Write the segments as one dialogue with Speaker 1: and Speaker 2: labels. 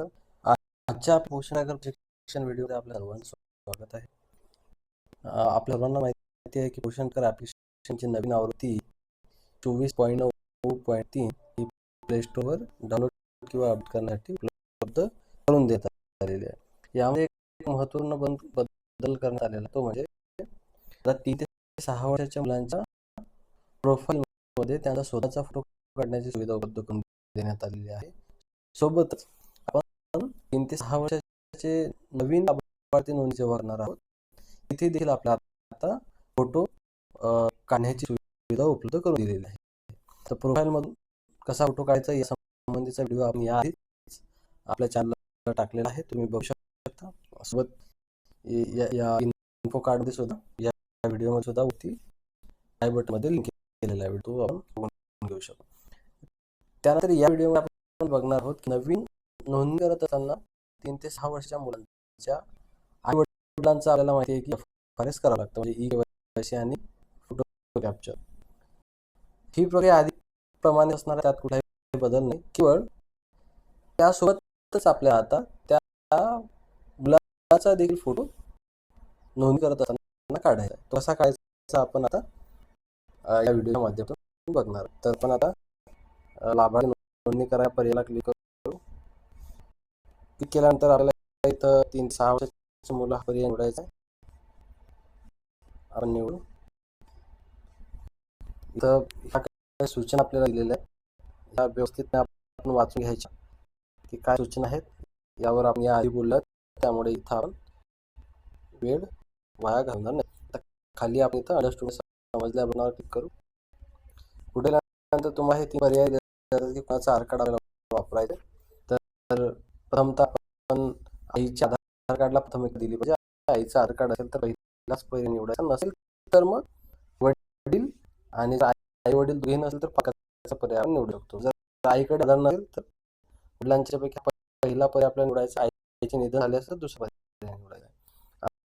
Speaker 1: नमस्कार. आजच्या पोषणागर शिक्षण व्हिडिओमध्ये आपल्या सर्वांचं स्वागत आहे. आपल्या सर्वांना माहिती आहे की भूषणकर ॲप्लिकेशनची नवीन आवृत्ती चोवीस पॉईंट नऊ पॉईंट तीन ही प्ले स्टोअरवर डाउनलोड किंवा अपडेट करण्यासाठी उपलब्ध करून देण्यात आलेली आहे. यामध्ये एक महत्त्वपूर्ण बदल करण्यात आलेला तो म्हणजे आता तीन ते सहा वर्षाच्या मुलांच्या प्रोफाईलमध्ये त्यांचा स्वतःचा फोटो काढण्याची सुविधा उपलब्ध करून देण्यात आलेली आहे. सोबतच तीन ते सहा वर्षाचे नवीन लाभार्थी नोंदणीचे वागणार आहोत. तिथे देखील आपल्याला आता फोटो काढण्याची सुविधा उपलब्ध करून दिलेली आहे. तर प्रोफाईलमधून कसा फोटो काढायचा या संबंधीचा व्हिडिओ आपण याआधीच आपल्या चॅनलला टाकलेला आहे. तुम्ही बघू शकता. सोबत या या इन्फो कार्डमध्ये सुद्धा या व्हिडिओमध्ये सुद्धा होती आय बटनमध्ये लिंक केलेला आहे. तो आपण घेऊ शकतो. त्यानंतर या व्हिडिओमध्ये आपण बघणार आहोत की नवीन नोंदणी करत असताना तीन ते सहा वर्षाच्या मुलांच्या आई वडिलांचं आपल्याला माहिती आहे की फारच करावं लागतं. म्हणजे ई केवायसी आणि फोटो कॅप्चर ही प्रक्रिया आधी प्रमाणे असणार त्यात कुठलाही बदल नाही. केवळ त्यासोबतच आपल्या आता त्या मुलाचा देखील फोटो नोंदणी करत असताना काढायचा तो कसा काढायचा आपण आता या व्हिडिओच्या माध्यमातून बघणार. तर पण आता लाभार्थी नोंदणी करा पर्यायला क्लिक क्लिक केल्यानंतर आपल्याला इथं तीन सहा वर्षाची मुलं हा पर्याय निवडायचा आहे. आपण निवडू. इथं ह्या काही सूचना आपल्याला दिलेल्या आहेत. या व्यवस्थित आपण वाचून घ्यायच्या. की काय सूचना आहेत यावर आपण या आधी बोललो त्यामुळे इथं आपण वेळ वाया घालणार नाही. आता खाली आपण इथं अंडरस्टँड समजल्या बनावर क्लिक करू. पुढे नंतर तुम्हाला हे तीन पर्याय देतात की कोणाचा आधार कार्ड आपल्याला वापरायचं तर प्रथमतः आपण आईच्या आधार कार्डला प्रथम एक दिली पाहिजे. म्हणजे आईचं आधार कार्ड असेल तर पहिलाच पर्याय निवडायचा नसेल तर मग वडील आणि आई वडील दोघे नसेल तर पाकाचा पर्याय आपण निवडू शकतो. जर आईकडे आधार नसेल तर वडिलांच्या पैकी पहिला पर्याय आपल्याला निवडायचा आईचे निधन झाले असेल तर दुसरा पर्याय निवडायचा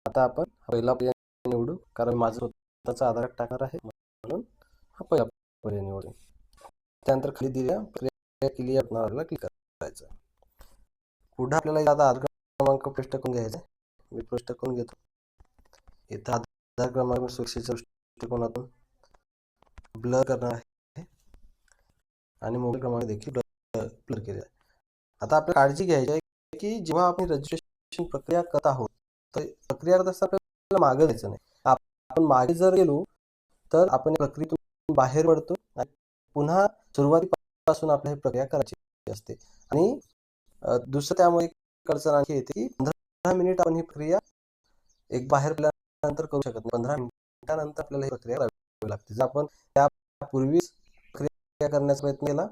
Speaker 1: आता आपण पहिला पर्याय निवडू. कारण माझं स्वतःचा आधार कार्ड टाकणार आहे. म्हणून हा पहिला पर्याय निवडू. त्यानंतर खाली दिल्या पर्याय क्लिअर आपल्याला क्लिक करायचं पुढे आपल्याला आता आधार क्रमांक प्रविष्ट करून घ्यायचा आहे. मी प्रविष्ट करून घेतो. इथं आधार क्रमांक सुरक्षेच्या दृष्टिकोनातून ब्लर करणार आहे. आणि मोबाईल क्रमांक देखील ब्लर ब्लर केलेला आहे. आता आपल्याला काळजी घ्यायची आहे की जेव्हा आपण रजिस्ट्रेशन प्रक्रिया करत आहोत तर प्रक्रिया करत असताना आपल्याला मागे जायचं नाही. आपण मागे जर गेलो तर आपण प्रक्रियेतून बाहेर पडतो आणि पुन्हा सुरुवातीपासून आपल्या ही प्रक्रिया करायची असते. आणि दुसरं त्यामुळे अडचण आणखी येते की पंधरा मिनिट आपण ही प्रक्रिया एक बाहेर पडल्यानंतर करू शकत नाही. पंधरा मिनिटानंतर आपल्याला ही प्रक्रिया करावी लागते. जर आपण त्यापूर्वीच प्रक्रिया करण्याचा प्रयत्न केला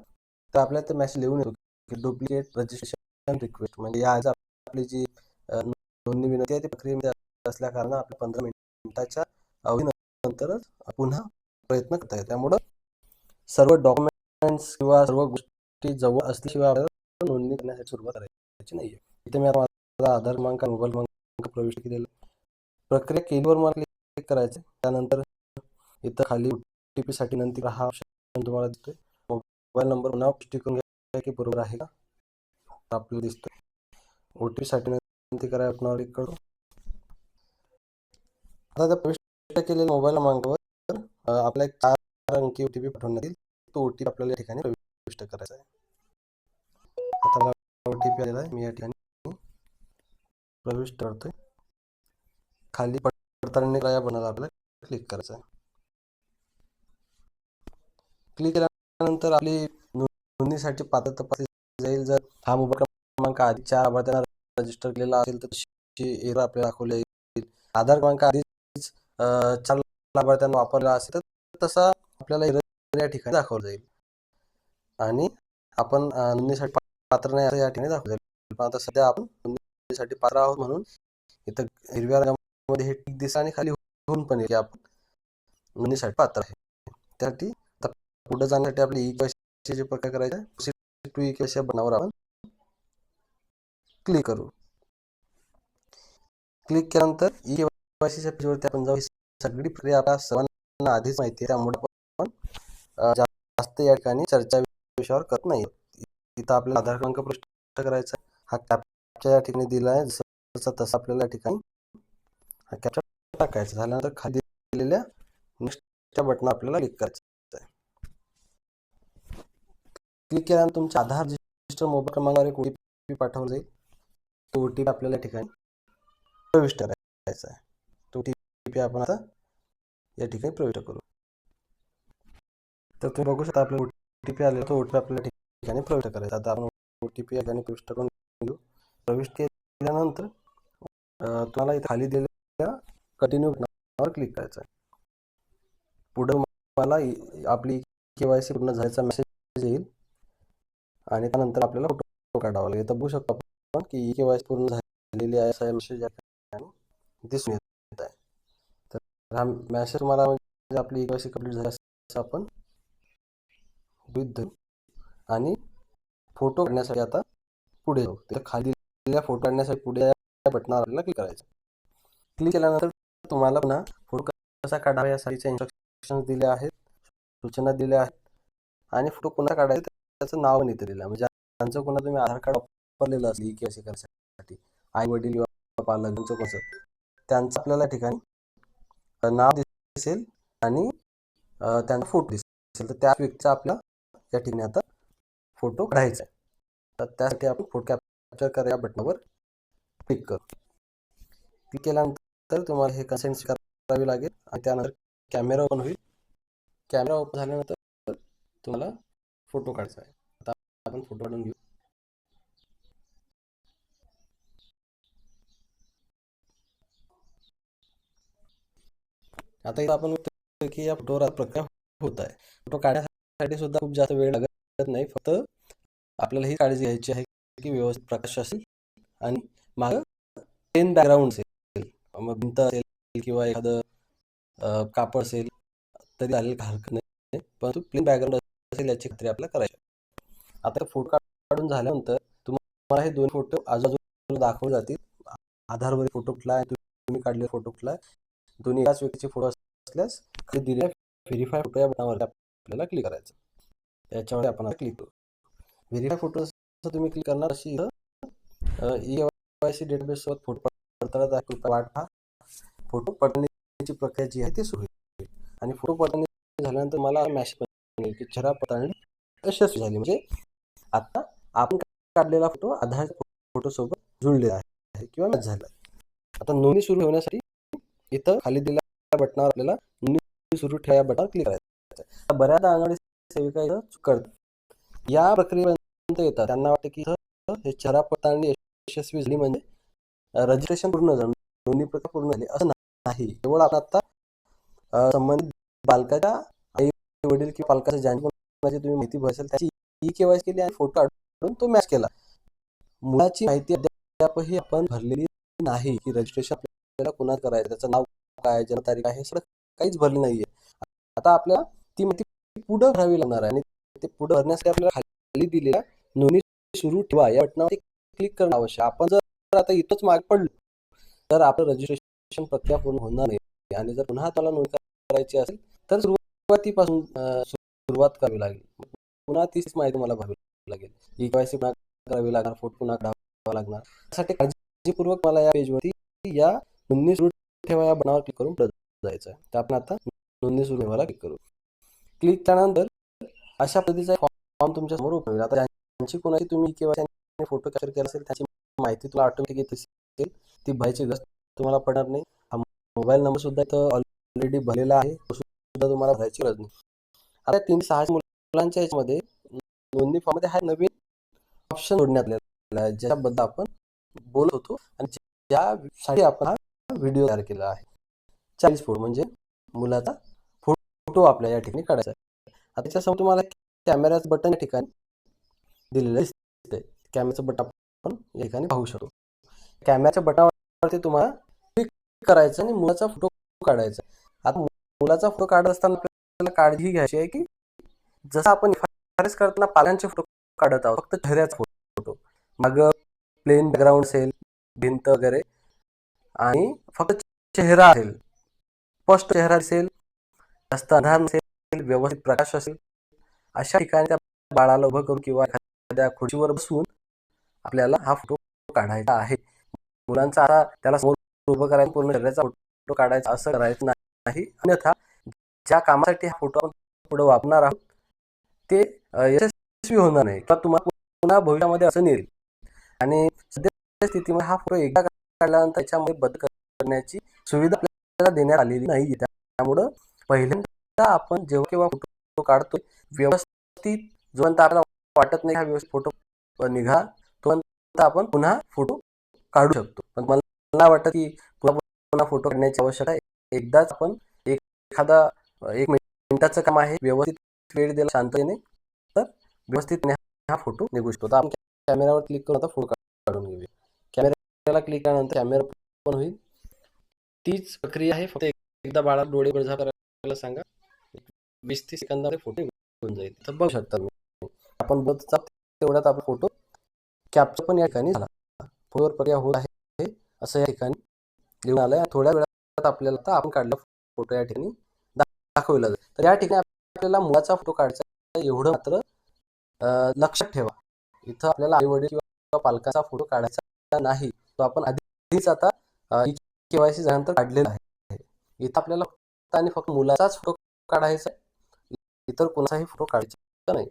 Speaker 1: तर आपल्याला ते मॅसेज लिहून येतो की डुप्लिकेट रजिस्ट्रेशन रिक्वेस्ट म्हणजे या आज आपली जी नोंदणी विनंती आहे ती प्रक्रियेमध्ये असल्या कारणाने आपल्या पंधरा मिनिटाच्या अवधीनंतरच पुन्हा प्रयत्न करता येईल त्यामुळं सर्व डॉक्युमेंट्स किंवा सर्व गोष्टी जवळ असल्याशिवाय आपल्याला नोंदणी करण्यासाठी सुरुवात करायची नाही इथे मी माझा आधार क्रमांक मोबाईल क्रमांक प्रविष्ट केलेला प्रक्रिया केलीवर मला क्लिक करायचं त्यानंतर इथं खाली ओ टी पीसाठी नंतर हा ऑप्शन तुम्हाला दिसतोय. मोबाईल नंबर पुन्हा पुष्टी करून घ्या की बरोबर आहे का? आपल्याला दिसतोय. ओ टी पीसाठी विनंती करायला आपणावर क्लिक करू. आता त्या प्रविष्ट केलेल्या मोबाईल क्रमांकावर आपल्या चार अंकी ओ टी पी पाठवण्यात येईल. तो ओ टी पी आपल्याला या ठिकाणी प्रविष्ट करायचा आहे. आता मला ओ टी पी आलेला आहे. मी या ठिकाणी प्रविष्ट करतोय. खाली पडताळणी या बनाला आपल्याला क्लिक करायचं आहे क्लिक केल्यानंतर आपली नोंदणीसाठी पात्र तपासली जाईल. जर हा मोबाईल क्रमांक आधी चार लाभार्थ्यांना रजिस्टर केलेला असेल तर तशी एरर आपल्याला दाखवली येईल आधार क्रमांक आधीच चार लाभार्थ्यांना वापरला असेल तर तसा आपल्याला एरर या ठिकाणी दाखवला जाईल. आणि आपण नोंदणीसाठी पात्र नाही असं या ठिकाणी दाखवलं. पण आता सध्या आपण नोंदणीसाठी पात्र आहोत म्हणून इथं हिरव्या रंगामध्ये हे टिक दिसतं आणि खाली होऊन पण येईल की आपण नोंदणीसाठी पात्र आहे. त्यासाठी पुढे जाण्यासाठी आपले ई केवायसी प्रकार करायचा टू ई केवायसी बनावर आपण क्लिक करू. क्लिक केल्यानंतर ई केवायसीच्या पेजवरती आपण जाऊ. सगळी प्रक्रिया आपल्या सर्वांना आधीच माहिती आहे. त्यामुळे आपण जास्त या ठिकाणी चर्चा विषयावर करत नाही. इथं आपल्याला आधार क्रमांक प्रविष्ट करायचा हा कॅपच्या या ठिकाणी दिला आहे. जसं तसं आपल्याला या ठिकाणी हा कॅप्चा टाकायचा. झाल्यानंतर खाली दिलेल्या नेक्स्टच्या बटन आपल्याला क्लिक करायचं आहे. क्लिक केल्यानंतर तुमच्या आधार रजिस्टर मोबाईल क्रमांकावर एक ओ टी पी पाठवला जाईल. तो ओ टी पी आपल्याला या ठिकाणी प्रविष्ट करायचा आहे. तो ओ टी पी आपण आता या ठिकाणी प्रविष्ट करू. तर तुम्ही बघू शकता आपल्याला ओ टी पी आलेला तो ओ टी पी आपल्याला ठिकाणी प्रविष्ट करायचं. आता आपण ओ टी पी या ठिकाणी प्रविष्ट करून घेऊ. प्रविष्ट केल्यानंतर तुम्हाला इथे खाली दिलेल्या कंटिन्यू बटनावर क्लिक करायचं आहे. पुढे मला आपली के वाय सी पूर्ण झाल्याचा मेसेज येईल. आणि त्यानंतर आपल्याला फोटो काढावा लागेल. तर बघू शकतो आपण की के वाय सी पूर्ण झालेली आहे असा मेसेज या ठिकाणी दिसून येत आहे. तर हा मेसेज तुम्हाला म्हणजे आपली के वाय सी कंप्लीट झाली असं आपण धरू. आणि फोटो काढण्यासाठी आता पुढे जाऊ. तर खाली दिलेल्या फोटो काढण्यासाठी पुढे बटनावर आपल्याला क्लिक करायचं. क्लिक केल्यानंतर तुम्हाला पुन्हा फोटो कसा काढावा यासाठीचे इन्स्ट्रक्शन दिले आहेत सूचना दिल्या आहेत आणि फोटो पुन्हा काढायचे त्याचं नाव पण इथे दिलं म्हणजे त्यांचं कोणा तुम्ही आधार कार्ड वापरलेलं असेल की असे करण्यासाठी आई वडील किंवा पालक त्यांचं कसं त्यांचं आपल्याला ठिकाणी नाव दिसेल आणि त्यांचा फोटो दिसेल. तर त्या व्यक्तीचा आपला या ठिकाणी आता फोटो काढायचा आहे. तर त्यासाठी आपण फोटो कॅप्चर करा या बटनावर क्लिक करू. क्लिक केल्यानंतर तुम्हाला हे कन्सेंट करावी लागेल आणि त्यानंतर कॅमेरा ओपन होईल. कॅमेरा ओपन झाल्यानंतर तुम्हाला फोटो काढायचा आहे. आता आपण फोटो काढून घेऊ. आता इथं आपण की या फोटोवर प्रक्रिया होत आहे. फोटो काढण्यासाठी सुद्धा खूप जास्त वेळ लागत नाही. फक्त आपल्याला ही काळजी घ्यायची आहे की व्यवस्थित प्रकाश असेल आणि मागं प्लेन बॅकग्राऊंड असेल. मग भिंत असेल किंवा एखादं कापड असेल तरी चालेल हरकत नाही. परंतु प्लेन बॅकग्राऊंड असेल याची खात्री आपल्याला करायची आता फोटो काढून झाल्यानंतर तुम्हाला हे दोन फोटो आजूबाजूला दाखवले जातील. आधारवर फोटो कुठला आहे तुम्ही काढलेला फोटो कुठला आहे. दोन्ही एकाच व्यक्तीचे फोटो असल्यास खाली दिलेल्या व्हेरीफाय फोटो या बटनावर आपल्याला क्लिक करायचं त्याच्यावर आपण क्लिक करू. व्हेरीफाय फोटो तुम्ही क्लिक करणार अशी ई वाय सी डेटाबेस सोबत फोटो पडताळा आहे वाट पहा. फोटो पडताळणीची प्रक्रिया जी आहे ती सुरू होईल. आणि फोटो पडताळणी झाल्यानंतर मला मॅसेज पण की चेहरा पडताळणी यशस्वी झाली. म्हणजे आता आपण काढलेला फोटो आधार फोटो सोबत जुळलेला आहे किंवा मॅच झाला आहे. आता नोंदणी सुरू होण्यासाठी इथं खाली दिलेल्या बटनावर आपल्याला नोंदणी सुरू ठेवा या बटनावर क्लिक करायचं बऱ्याचदा अंगणवाडी सेविका इथं करतात. या प्रक्रियेपर्यंत येतात. त्यांना वाटतं की हे चेहरा पडताळणी यशस्वी झाली म्हणजे रजिस्ट्रेशन पूर्ण झालं नोंदणी प्रक्रिया पूर्ण झाली असं नाही. केवळ आपण आता संबंधित बालकाच्या आई वडील किंवा पालकाच्या ज्यांची तुम्ही माहिती भरसेल त्याची ई केवायसी केली आणि फोटो काढून तो मॅच केला. मुलाची माहिती अद्यापही आपण भरलेली नाही की रजिस्ट्रेशन आपल्याला कुणा करायचं त्याचं नाव काय जन्मतारीख आहे सगळं काहीच भरलं नाहीये. आता आपल्याला ती माहिती पुढं भरावी लागणार आहे. आणि ते पुढं भरण्यासाठी आपल्याला खाली दिलेल्या नोंदणी सुरू ठेवा. या बटनावर क्लिक करणं आवश्यक आपण जर आता इथंच माग पडलो तर आपलं रजिस्ट्रेशन प्रक्रिया पूर्ण होणार नाही. आणि जर पुन्हा त्याला नोंद करायची असेल तर सुरुवातीपासून सुरुवात करावी लागेल. पुन्हा तीच माहिती मला भरावी लागेल. ई केवायसी पुन्हा करावी लागणार फोटो पुन्हा काढावा लागणार. त्यासाठी काळजीपूर्वक मला या पेजवरती या नोंदणी सुरू ठेवा या बनावर क्लिक करून जायचं आहे. तर आपण आता नोंदणी सुरू ठेवायला क्लिक करू. क्लिक केल्यानंतर अशा पद्धतीचा फॉर्म तुमच्यासमोर होईल आता ज्यांची कोणाची तुम्ही केवायसी फोटो कॅप्चर केला असेल त्याची माहिती तुला ऑटोमॅटिक येत असेल. ती भरायची गरज तुम्हाला पडणार नाही. हा मोबाईल नंबर सुद्धा इथं ऑलरेडी भरलेला आहे. तो सुद्धा तुम्हाला भरायची गरज नाही. आता तीन सहा मुलांच्या याच्यामध्ये नोंदणी फॉर्ममध्ये हा नवीन ऑप्शन जोडण्यात आलेला आहे. ज्याबद्दल आपण बोलत होतो आणि ज्यासाठी आपण हा व्हिडिओ तयार केला आहे. चाळीस फोटो म्हणजे मुलाचा फोटो आपल्या या ठिकाणी काढायचा आहे. आता त्याच्यासमोर तुम्हाला कॅमेराचं बटन या ठिकाणी दिलेलं दिसतंय. कॅमेराचं बटन आपण या ठिकाणी पाहू शकतो. कॅमेऱ्याच्या बटनावरती तुम्हाला क्लिक करायचं आणि मुलाचा फोटो काढायचा आता मुलाचा फोटो काढत असताना आपल्याला काळजी घ्यायची आहे की जसं आपण फारच करताना पाल्यांचे फोटो काढत आहोत फक्त चेहऱ्याचा फोटो मग प्लेन बॅकग्राऊंड असेल भिंत वगैरे आणि फक्त चेहरा असेल. स्पष्ट चेहरा असेल जास्त अंधार नसेल व्यवस्थित प्रकाश असेल अशा ठिकाणी त्या बाळाला उभं करून किंवा एखाद्या खुर्चीवर बसून आपल्याला हा फोटो काढायचा आहे. मुलांचा आता त्याला समोर उभं करायचं पूर्ण शरीराचा फोटो काढायचा असं करायचं नाही. अन्यथा ज्या कामासाठी हा फोटो आपण पुढे वापरणार आहोत ते यशस्वी होणार नाही. किंवा तुम्हाला पुन्हा भविष्यामध्ये असं येईल आणि सध्या स्थितीमध्ये हा फोटो एकदा काढल्यानंतर त्याच्यामध्ये बदल करण्याची सुविधा आपल्याला देण्यात आलेली नाही त्यामुळं पहिल्यांदा आपण जेव्हा केव्हा फोटो काढतो व्यवस्थित जोपर्यंत आपल्याला वाटत नाही हा व्यवस्थित फोटो निघा तोपर्यंत आपण पुन्हा फोटो काढू शकतो. पण मला वाटतं की पुन्हा पुन्हा फोटो काढण्याची आवश्यकता आहे. एकदाच आपण एक एखादा एक मिनिटाचं काम आहे व्यवस्थित वेळ दिला शांततेने तर व्यवस्थित हा फोटो निघू शकतो. तर आपण कॅमेरावर क्लिक करून आता फोटो काढून घेऊया. कॅमेऱ्याला क्लिक केल्यानंतर कॅमेरा पण होईल. तीच प्रक्रिया आहे. फक्त एकदा बाळा डोळे बळझा करायला सांगा. वीस तीस सेकंदामध्ये फोटो होऊन जाईल. तर बघू शकता तुम्ही. आपण बघत तेवढ्यात आपला फोटो कॅप्चर पण या ठिकाणी झाला. फोटोवर पर्याय होत आहे. असं या ठिकाणी लिहून आलंय. थोड्या वेळात आपल्याला आता आपण काढला फोटो या ठिकाणी दा- दाखवला जाईल. तर या ठिकाणी आपल्याला मुलाचा फोटो काढायचा एवढं मात्र लक्षात ठेवा. इथं आपल्याला आई वडील किंवा पालकाचा फोटो काढायचा नाही. तो आपण आधीच आता केवायसी झाल्यानंतर काढलेला आहे. इथं आपल्याला आणि फक्त मुलाचाच फोटो काढायचा इतर कोणाचाही फोटो काढायचा नाही.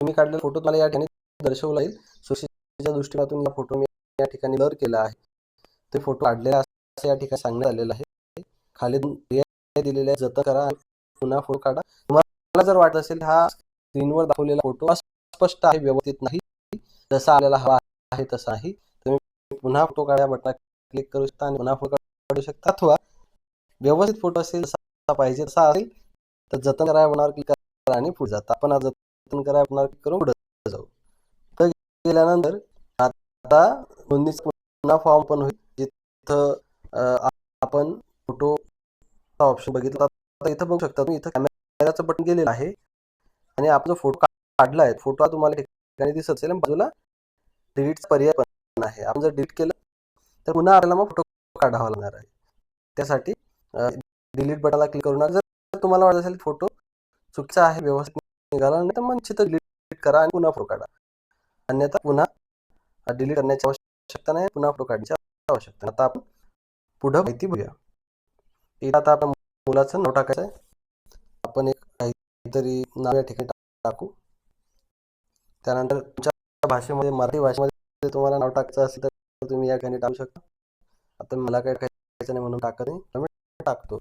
Speaker 1: तुम्ही काढलेला फोटो तुम्हाला या ठिकाणी दर्शवला येईल सुरक्षेच्या दृष्टिकोनातून या फोटो मी या ठिकाणी ब्लर केला आहे. ते फोटो काढलेला असं या ठिकाणी सांगण्यात आलेलं आहे. खाली दिलेले जतन करा आणि पुन्हा फोटो काढा. तुम्हाला जर वाटत असेल हा स्क्रीनवर दाखवलेला फोटो स्पष्ट आहे व्यवस्थित नाही जसा आपल्याला हवा आहे तसा आहे तुम्ही पुन्हा फोटो काढा. बटना क्लिक करू शकता आणि पुन्हा फोटो काढू शकता. अथवा व्यवस्थित फोटो असेल जसा पाहिजे तसा असेल तर जतन करायला होणार क्लिक करा आणि पुढे जाता. आपण आज जतन करायला होणार क्लिक करून पुढे जाऊ. तर गेल्यानंतर आता नोंदणीचा पुन्हा फॉर्म पण होईल. जिथं आपण फोटो ऑप्शन बघितला आता इथं बघू शकता तुम्ही इथं कॅमेराचं बटन गेलेलं आहे. आणि आपण जो फोटो काढला आहे फोटो हा तुम्हाला ठिकाणी दिसत असेल बाजूला डिलीटचा पर्याय पण आहे. आपण जर डिलीट केलं तर पुन्हा आपल्याला मग फोटो काढावा लागणार आहे. त्यासाठी डिलीट बटनला क्लिक करून जर तुम्हाला वाटत असेल फोटो चुकीचा आहे व्यवस्थित निघाला नाही तर मग चित्र डिलीट करा आणि पुन्हा फोटो काढा. अन्यथा पुन्हा डिलीट करण्याची आवश्यकता नाही पुन्हा फोटो काढण्याची आवश्यकता नाही. आता आपण पुढं माहिती बघूया. इथं आता आपण मुलाचं नाव टाकायचं आहे. आपण एक काहीतरी नाव या ठिकाणी टाकू. त्यानंतर तुमच्या भाषेमध्ये मराठी भाषेमध्ये तुम्हाला नाव टाकायचं असेल तर तुम्ही या ठिकाणी टाकू शकता. आता मला काय टाकायचं नाही म्हणून टाकत नाही. टाकतो.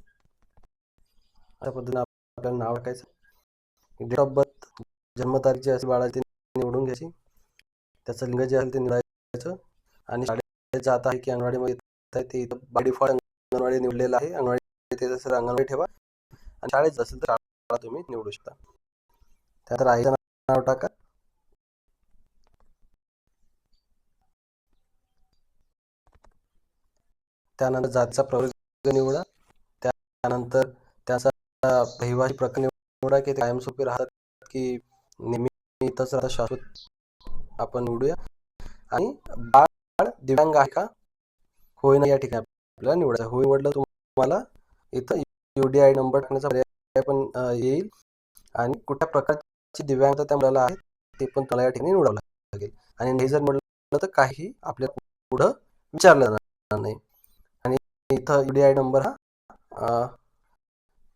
Speaker 1: अशा पद्धतीने आपल्याला नाव टाकायचं. डेट ऑफ बर्थ जन्मतारीख जी असेल बाळाची निवडून घ्यायची. त्याचं लिंग जे असेल ते निवडायचं. आणि शाळेत जात आहे की अंगणवाडीमध्ये येत आहे ते इथं बाय डिफॉल्ट अंगणवाडी निवडलेलं आहे. अंगणवाडी ते असेल अंगणवाडी ठेवा. आणि शाळेत असेल तर शाळा तुम्ही निवडू शकता. त्यानंतर आईचं नाव टाका. त्यानंतर जातीचा प्रवर्ग निवडा. त्यानंतर त्याचा रहिवासी प्रकार निवडा की ते कायमस्वरूपी राहतात की नेहमी इथंच राहतात शाश्वत. आपण निवडूया. आणि बाळ दिव्यांग आहे का? होय ना या ठिकाणी आपल्याला निवडायचं. होय निवडलं तुम्हाला इथं यू डी आय नंबर टाकण्याचा पर्याय पण येईल. आणि कुठल्या प्रकारची दिव्यांगता त्या मुलाला आहे ते पण तुम्हाला या ठिकाणी निवडावं लागेल. आणि नाही जर म्हटलं तर काही आपल्या पुढं विचारलं जाणार नाही. आणि इथं यू डी आय नंबर हा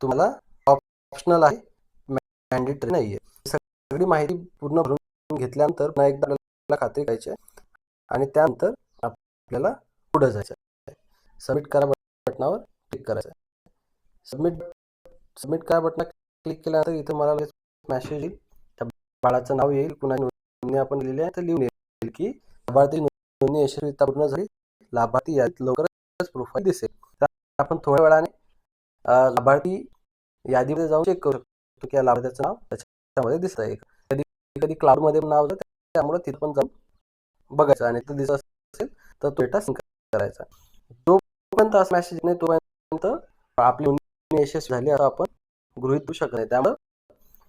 Speaker 1: तुम्हाला ऑप्शनल आहे. मॅन्डेटरी नाही आहे सगळी माहिती पूर्ण भरून घेतल्यानंतर पुन्हा एकदा आपल्याला खात्री करायची आहे. आणि त्यानंतर आपल्याला पुढे जायचं आहे. सबमिट करा बटनावर क्लिक करायचं आहे. सबमिट सबमिट करा बटना क्लिक केल्यानंतर इथं मला मॅसेज येईल. त्या बाळाचं नाव येईल. पुन्हा नोंदणी आपण लिहिले आहे तर लिहून येईल की लाभार्थी नोंदणी यशस्वीता पूर्ण झाली. लाभार्थी यादीत लवकरच प्रोफाईल दिसेल. तर आपण थोड्या वेळाने लाभार्थी यादीमध्ये जाऊन चेक करू शकतो की या लाभार्थ्याचं नाव त्याच्यामध्ये दिसत आहे कधी कधी क्लाउडमध्ये नाव त्यामुळे तिथं पण जाऊन बघायचं. आणि ते दिसत असेल तर तो डेटा सिंक करायचा. जोपर्यंत असं मेसेज नाही तोपर्यंत आपली नोंदणी यशस्वी झाली असं आपण गृहित करू शकत नाही. त्यामुळे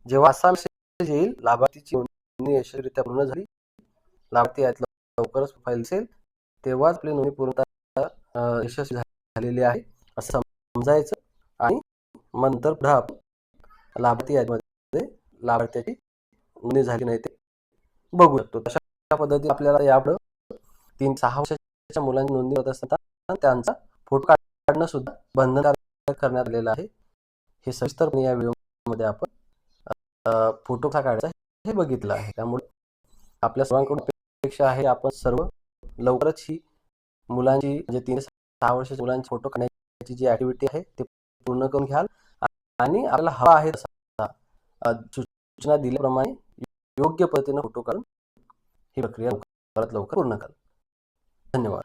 Speaker 1: जेव्हा असा मेसेज येईल लाभार्थीची नोंदणी यशस्वीरित्या पूर्ण झाली लाभार्थी यात लवकरच फाईल असेल तेव्हाच आपली नोंदणी पूर्णतः यशस्वी झालेली आहे असं समजायचं. आणि मग नंतर पुढे आपण लाभार्थी यादीमध्ये लाभार्थ्याची नोंदणी झाली नाही ते बघू शकतो. तशा पद्धतीने आपल्याला यापुढं तीन सहा वर्षाच्या मुलांची नोंदणी होत असताना त्यांचा फोटो काढणं सुद्धा बंधनकारक करण्यात आलेलं आहे. हे सविस्तरपणे या व्हिडिओमध्ये आपण फोटो कसा काढायचा हे बघितलं आहे. त्यामुळे आपल्या सर्वांकडून अपेक्षा आहे आपण सर्व लवकरच ही मुलांची म्हणजे तीन सहा वर्षाच्या मुलांची फोटो काढण्याची जी ऍक्टिव्हिटी आहे ते पूर्ण करून घ्याल. आणि आपल्याला हवा आहे तसा सूचना दिल्याप्रमाणे योग्य पद्धतीनं फोटो काढून ही प्रक्रिया लवकरात लवकर पूर्ण कराल. धन्यवाद.